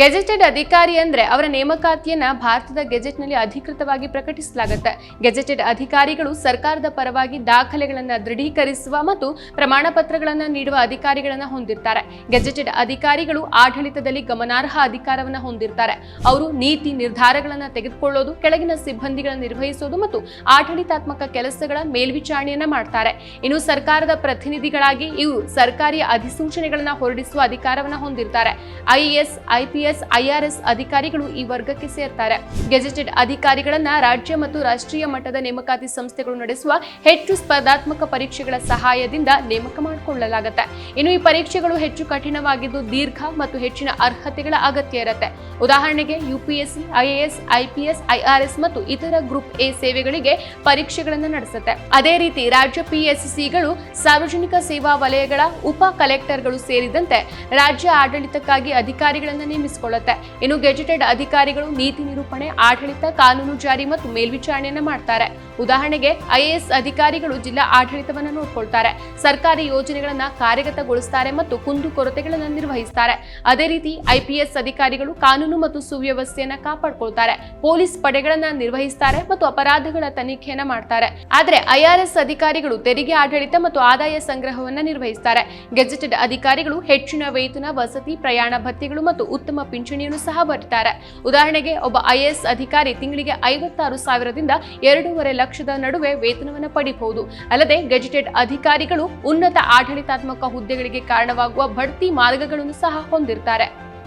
Gazetted ಅಧಿಕಾರಿ ಅಂದ್ರೆ ಅವರ ನೇಮಕಾತಿಯನ್ನ ಭಾರತದ ಗೆಜೆಟ್ನಲ್ಲಿ ಅಧಿಕೃತವಾಗಿ ಪ್ರಕಟಿಸಲಾಗುತ್ತೆ. ಗೆಜೆಟೆಡ್ ಅಧಿಕಾರಿಗಳು ಸರ್ಕಾರದ ಪರವಾಗಿ ದಾಖಲೆಗಳನ್ನು ದೃಢೀಕರಿಸುವ ಮತ್ತು ಪ್ರಮಾಣ ಪತ್ರಗಳನ್ನ ನೀಡುವ ಅಧಿಕಾರಿಗಳನ್ನ ಹೊಂದಿರ್ತಾರೆ. ಗೆಜೆಟೆಡ್ ಅಧಿಕಾರಿಗಳು ಆಡಳಿತದಲ್ಲಿ ಗಮನಾರ್ಹ ಅಧಿಕಾರವನ್ನ ಹೊಂದಿರ್ತಾರೆ. ಅವರು ನೀತಿ ನಿರ್ಧಾರಗಳನ್ನ ತೆಗೆದುಕೊಳ್ಳೋದು, ಕೆಳಗಿನ ಸಿಬ್ಬಂದಿಗಳನ್ನು ನಿರ್ವಹಿಸೋದು ಮತ್ತು ಆಡಳಿತಾತ್ಮಕ ಕೆಲಸಗಳ ಮೇಲ್ವಿಚಾರಣೆಯನ್ನ ಮಾಡ್ತಾರೆ. ಇನ್ನು ಸರ್ಕಾರದ ಪ್ರತಿನಿಧಿಗಳಾಗಿ ಇವು ಸರ್ಕಾರಿ ಅಧಿಸೂಚನೆಗಳನ್ನ ಹೊರಡಿಸುವ ಅಧಿಕಾರವನ್ನು ಹೊಂದಿರ್ತಾರೆ. ಐಎಎಸ್ ಐಪಿಎಸ್ ಐಆರ್ಎಸ್ ಅಧಿಕಾರಿಗಳು ಈ ವರ್ಗಕ್ಕೆ ಸೇರ್ತಾರೆ. ಗೆಜೆಟೆಡ್ ಅಧಿಕಾರಿಗಳನ್ನ ರಾಜ್ಯ ಮತ್ತು ರಾಷ್ಟ್ರೀಯ ಮಟ್ಟದ ನೇಮಕಾತಿ ಸಂಸ್ಥೆಗಳು ನಡೆಸುವ ಹೆಚ್ಚು ಸ್ಪರ್ಧಾತ್ಮಕ ಪರೀಕ್ಷೆಗಳ ಸಹಾಯದಿಂದ ನೇಮಕ ಮಾಡಿಕೊಳ್ಳಲಾಗುತ್ತೆ. ಇನ್ನು ಈ ಪರೀಕ್ಷೆಗಳು ಹೆಚ್ಚು ಕಠಿಣವಾಗಿದ್ದು ದೀರ್ಘ ಮತ್ತು ಹೆಚ್ಚಿನ ಅರ್ಹತೆಗಳ ಅಗತ್ಯ ಇರುತ್ತೆ. ಉದಾಹರಣೆಗೆ ಯುಪಿಎಸ್ಸಿ ಐಎಎಸ್ ಐಪಿಎಸ್ ಐಆರ್ಎಸ್ ಮತ್ತು ಇತರ ಗ್ರೂಪ್ ಎ ಸೇವೆಗಳಿಗೆ ಪರೀಕ್ಷೆಗಳನ್ನು ನಡೆಸುತ್ತೆ. ಅದೇ ರೀತಿ ರಾಜ್ಯ ಪಿಎಸ್ಸಿಗಳು ಸಾರ್ವಜನಿಕ ಸೇವಾ ವಲಯಗಳ ಉಪ ಕಲೆಕ್ಟರ್ಗಳು ಸೇರಿದಂತೆ ರಾಜ್ಯ ಆಡಳಿತಕ್ಕಾಗಿ ಅಧಿಕಾರಿಗಳನ್ನು ನೇಮಿಸಿಕೊಳ್ಳುತ್ತೆ ಇನ್ನು ಗೆಜೆಟೆಡ್ ಅಧಿಕಾರಿಗಳು ನೀತಿ ನಿರೂಪಣೆ, ಆಡಳಿತ, ಕಾನೂನು ಜಾರಿ ಮತ್ತು ಮೇಲ್ವಿಚಾರಣೆಯನ್ನ ಮಾಡ್ತಾರೆ. ಉದಾಹರಣೆಗೆ, ಐಎಎಸ್ ಅಧಿಕಾರಿಗಳು ಜಿಲ್ಲಾ ಆಡಳಿತವನ್ನು ನೋಡ್ಕೊಳ್ತಾರೆ. ಸರ್ಕಾರಿ ಯೋಜನೆಗಳನ್ನ ಕಾರ್ಯಗತಗೊಳಿಸುತ್ತಾರೆ ಮತ್ತು ಕುಂದುಕೊರತೆಗಳನ್ನ ನಿರ್ವಹಿಸ್ತಾರೆ. ಅದೇ ರೀತಿ, ಐಪಿಎಸ್ ಅಧಿಕಾರಿಗಳು ಕಾನೂನು ಮತ್ತು ಸುವ್ಯವಸ್ಥೆಯನ್ನ ಕಾಪಾಡಿಕೊಳ್ತಾರೆ. ಪೊಲೀಸ್ ಪಡೆಗಳನ್ನ ನಿರ್ವಹಿಸ್ತಾರೆ ಮತ್ತು ಅಪರಾಧಗಳ ತನಿಖೆಯನ್ನ ಮಾಡ್ತಾರೆ. ಆದರೆ ಐಆರ್ಎಸ್ ಅಧಿಕಾರಿಗಳು ತೆರಿಗೆ ಆಡಳಿತ ಮತ್ತು ಆದಾಯ ಸಂಗ್ರಹವನ್ನ ನಿರ್ವಹಿಸ್ತಾರೆ. ಗೆಜೆಟೆಡ್ ಅಧಿಕಾರಿಗಳು ಹೆಚ್ಚಿನ ವೇತನ, ವಸತಿ, ಪ್ರಯಾಣ ಭತ್ಯೆಗಳು ಮತ್ತು ಉತ್ತಮ ಪಿಂಚಣಿಯನ್ನು ಸಹ ಬರ್ತಾರೆ. ಉದಾಹರಣೆಗೆ, ಒಬ್ಬ ಐಎಎಸ್ ಅಧಿಕಾರಿ ತಿಂಗಳಿಗೆ ಐವತ್ತಾರು ಸಾವಿರದಿಂದ ಎರಡೂವರೆ ಲಕ್ಷದ ನಡುವೆ ವೇತನವನ್ನು ಪಡೆಯಬಹುದು ಅಲ್ಲದೆ, ಗೆಜೆಟೆಡ್ ಅಧಿಕಾರಿಗಳು ಉನ್ನತ ಆಡಳಿತಾತ್ಮಕ ಹುದ್ದೆಗಳಿಗೆ ಕಾರಣವಾಗುವ ಬಡ್ತಿ ಮಾರ್ಗಗಳನ್ನು ಸಹ ಹೊಂದಿರ್ತಾರೆ.